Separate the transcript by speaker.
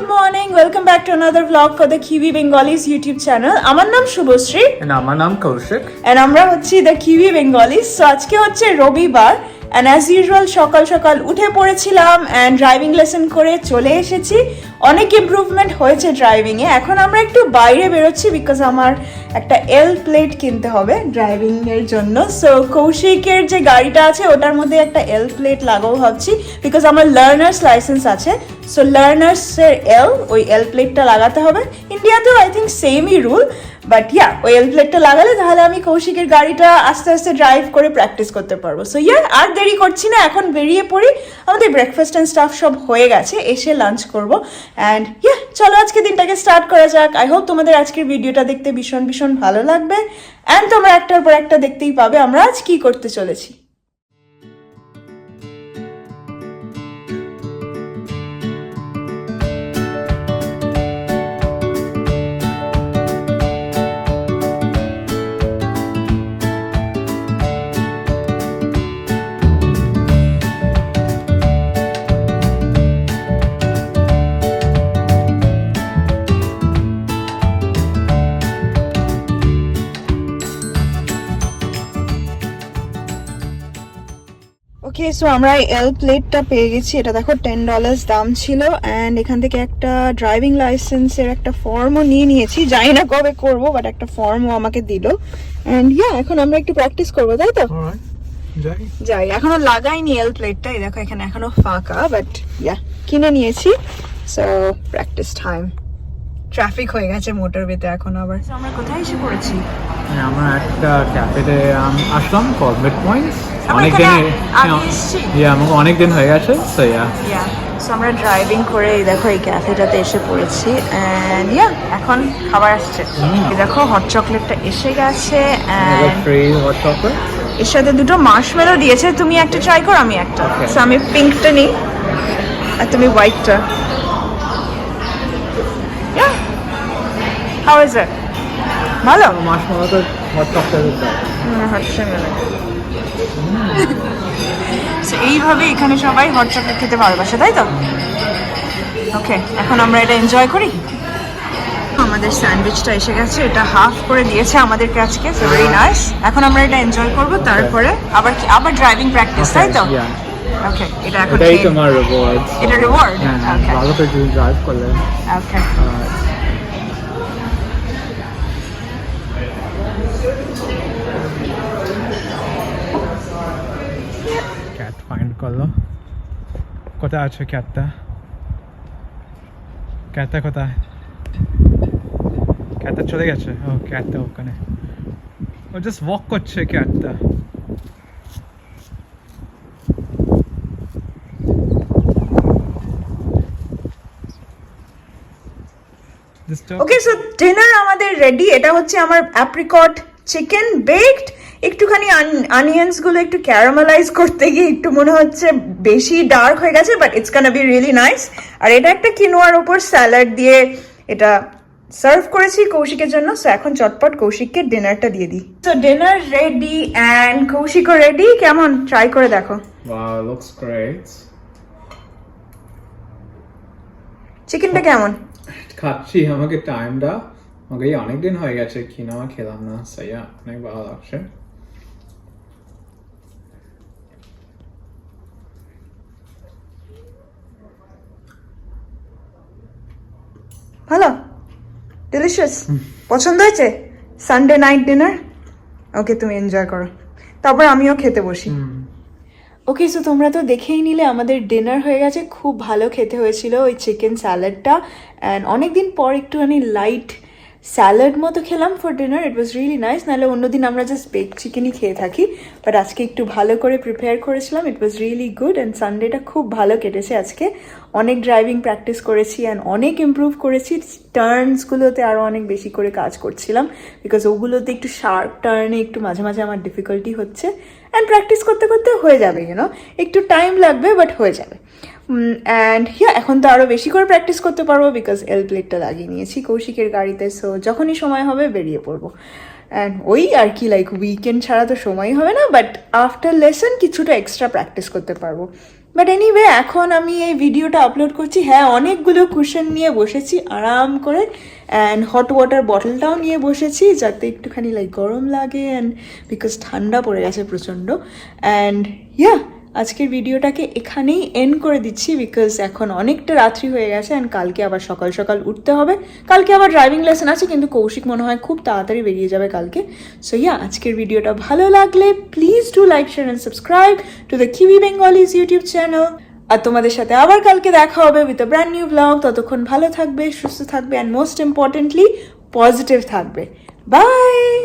Speaker 1: Good morning welcome back to another blog for the kiwi Bengalis YouTube channel আমার নাম Subhashree.
Speaker 2: And আমার নাম Kaushik.
Speaker 1: And আমরা হচ্ছি দ্য কিউই বেঙ্গলিস সো আজকে হচ্ছে রবিবার। অ্যান্ড অ্যাজ ইউজুয়াল সকাল সকাল উঠে পড়েছিলাম অ্যান্ড ড্রাইভিং লেসন করে চলে এসেছি। অনেক ইম্প্রুভমেন্ট হয়েছে ড্রাইভিংয়ে এখন আমরা একটু বাইরে বেরোচ্ছি বিকজ আমার একটা এল প্লেট কিনতে হবে ড্রাইভিংয়ের জন্য। সো কৌশিকের যে গাড়িটা আছে, ওটার মধ্যে একটা এল প্লেট লাগাবো ভাবছি বিকজ আমার লার্নার্স লাইসেন্স আছে। সো লার্নার্সের এল ওই এল প্লেটটা লাগাতে হবে। ইন্ডিয়াতেও আই থিঙ্ক সেমই রুল বাট ইয়া ওই প্লেটটা লাগালে তাহলে আমি কৌশিকের গাড়িটা আস্তে আস্তে ড্রাইভ করে প্র্যাকটিস করতে পারব। সো ইয়ার আর দেরি করছি না, এখন বেরিয়ে পড়ি। আমাদের ব্রেকফাস্ট অ্যান্ড স্টাফ সব হয়ে গেছে, এসে লাঞ্চ করব। অ্যান্ড ইয়া চলো আজকে দিনটাকে স্টার্ট করা যাক। আই হোপ তোমাদের আজকের ভিডিওটা দেখতে ভীষণ ভীষণ ভালো লাগবে। অ্যান্ড তোমরা একটার পর একটা দেখতেই পাবে আমরা আজ কি করতে চলেছি। ওকে সো আমরা এল প্লেটটা পেয়ে গেছি। এটা দেখো টেন ডলার্স দাম ছিল। অ্যান্ড এখান থেকে একটা ড্রাইভিং লাইসেন্সের একটা ফর্মও নিয়ে নিয়েছি। জানি না কবে করব বাট একটা ফর্মও আমাকে দিল। অ্যান্ড ইয়া এখন আমরা একটু প্র্যাকটিস করব তাই তো?
Speaker 2: যাই।
Speaker 1: যাই এখনও লাগাইনি এল প্লেটটা এই দেখো এখানে এখনও ফাঁকা বাট ইয়া কিনে নিয়েছি। সো প্র্যাকটিস টাইম ট্রাফিক হয়ে গেছে মোটরওয়েতে এখন আবার। আমরা কোথায় এসে পড়েছি?
Speaker 2: আমরা একটা ক্যাফেতে আসলাম কল মিড পয়েন্টস অনেক দিন ইয়া আমাকে অনেক দিন হয়ে গেছে তো ইয়া
Speaker 1: সো আমরা ড্রাইভিং করে দেখো এই ক্যাফেটাতে এসে পড়েছি অ্যান্ড ইয়া এখন খাবার আসছে। দেখো হট চকলেটটা এসে গেছে এর সাথে দুটো মার্শমেলো দিয়েছে তুমি একটা ট্রাই করো আমি একটা। সো আমি পিঙ্কটা নিই আর তুমি হোয়াইটটা হাউ ইজ ইট ভালো?
Speaker 2: মাস মতো হট চকলেট
Speaker 1: হচ্ছে না So, এইভাবে এখানে সবাই হট চকলেট খেতে ভালোবাসে তাই তো? ওকে এখন আমরা এটা এনজয় করি? আমাদের স্যান্ডউইচটা এসে গেছে এটা হাফ করে দিয়েছে আমাদেরকে আজকে ভেরি নাইস এখন আমরা এটা এনজয় করব তারপরে আবার কি আবার ড্রাইভিং প্র্যাকটিস তাই তো? ওকে এটা এখন
Speaker 2: এটাই তোমার রিওয়ার্ড
Speaker 1: এটা রিওয়ার্ড
Speaker 2: হ্যাঁ
Speaker 1: ওকে
Speaker 2: ভালো করে যদি ড্রাইভ করলে।
Speaker 1: ওকে
Speaker 2: ক্যাট ফাইন্ড করল কোথায় আছে ক্যাটটা? ক্যাটটা কোথায়? ক্যাটটা চলে গেছে? ও, ক্যাটটা ওখানে। ও জাস্ট ওয়াক করছে ক্যাটটা।
Speaker 1: ওকে সো ডিনার আমাদের রেডি এটা হচ্ছে আমার অ্যাপ্রিকট চিকেন বেকড একটুখানি অনিয়ন্সগুলো একটু ক্যারামেলাইজ করতে গিয়ে একটু মনে হচ্ছে বেশি ডার্ক হয়ে গেছে but it's can be really nice আর এটা একটা কিনোয়ার ওপর স্যালাড দিয়ে এটা সার্ভ করেছি কৌশিকের জন্য সো এখন চটপট কৌশিককে ডিনারটা দিয়ে দিই। তো ডিনার রেডি অ্যান্ড কৌশিকও রেডি কেমন? ট্রাই করে দেখো. চিকেনটা কেমন?
Speaker 2: খাচ্ছি আমাকে টাইম দাও। আমাকে এই অনেকদিন হয়ে গেছে কিনোয়া খেলাম না সাইয়া অনেক ভালো লাগছে।
Speaker 1: ভালো? ডেলিশিয়াস পছন্দ হয়েছে? সানডে নাইট ডিনার ওকে তুমি এনজয় করো। তারপর আমিও খেতে বসি। ওকে সো তোমরা তো দেখেই নিলে আমাদের ডিনার হয়ে গেছে। খুব ভালো খেতে হয়েছিল ওই চিকেন স্যালাডটা অ্যান্ড অনেকদিন পর একটুখানি লাইট স্যালাড মতো খেলাম for dinner it was really nice নাহলে অন্যদিন আমরা জাস্ট বেক চিকেনই খেয়ে থাকি বাট আজকে একটু ভালো করে প্রিপেয়ার করেছিলাম it was really good and সানডেটা খুব ভালো কেটেছে আজকে। অনেক ড্রাইভিং প্র্যাকটিস করেছি অ্যান্ড অনেক ইমপ্রুভ করেছি টার্নসগুলোতে আরও অনেক বেশি করে কাজ করছিলাম বিকজ ওগুলোতে একটু শার্প টার্নে একটু মাঝে মাঝে আমার ডিফিকাল্টি হচ্ছে অ্যান্ড প্র্যাকটিস করতে করতে হয়ে যাবে ইউনো একটু টাইম লাগবে বাট হয়ে যাবে। অ্যান্ড হিয়া এখন তো আরও বেশি করে প্র্যাকটিস করতে পারব বিকজ এল প্লেটটা লাগিয়ে নিয়েছি কৌশিকের গাড়িতে সো যখনই সময় হবে বেরিয়ে পড়ব। অ্যান্ড ওই আর কি লাইক উইকেন্ড ছাড়া তো সময়ই হবে না বাট আফটার লেসন কিছুটা এক্সট্রা প্র্যাকটিস করতে পারব। বাট এনিওয়ে এখন আমি এই ভিডিওটা আপলোড করছি। হ্যাঁ অনেকগুলো কুশন নিয়ে বসেছি, আরাম করে অ্যান্ড হট ওয়াটার বটলটাও নিয়ে বসেছি, যাতে একটুখানি লাইক গরম লাগে অ্যান্ড বিকজ ঠান্ডা পড়ে গেছে প্রচণ্ড। অ্যান্ড ইয়া আজকের ভিডিওটাকে এখানেই এন্ড করে দিচ্ছি বিকজ এখন অনেকটা রাত্রি হয়ে গেছে অ্যান্ড কালকে আবার সকাল সকাল উঠতে হবে। কালকে আবার ড্রাইভিং লেসন আছে, কিন্তু কৌশিক মনে হয় খুব তাড়াতাড়ি বেরিয়ে যাবে কালকে। সো ইয়া আজকের ভিডিওটা ভালো লাগলে please do like share and subscribe to the Kiwi Bengalis YouTube channel আর তোমাদের সাথে আবার কালকে দেখা হবে with a brand new blog ততক্ষণ ভালো থাকবে, সুস্থ থাকবে অ্যান্ড মোস্ট ইম্পর্টেন্টলি পজিটিভ থাকবে। বাই